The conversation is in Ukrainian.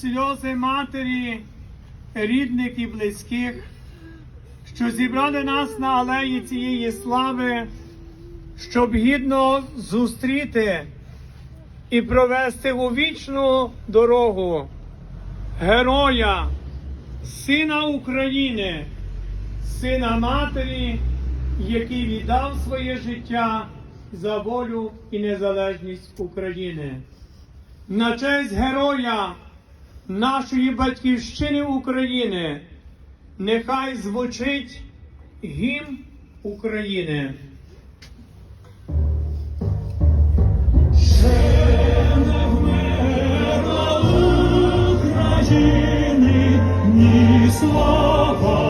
сльози матері, рідних і близьких, що зібрали нас на алеї цієї слави, щоб гідно зустріти і провести у вічну дорогу героя, сина України, сина матері, який віддав своє життя за волю і незалежність України. На честь героя нашої батьківщини України нехай звучить гімн України. України ні слава,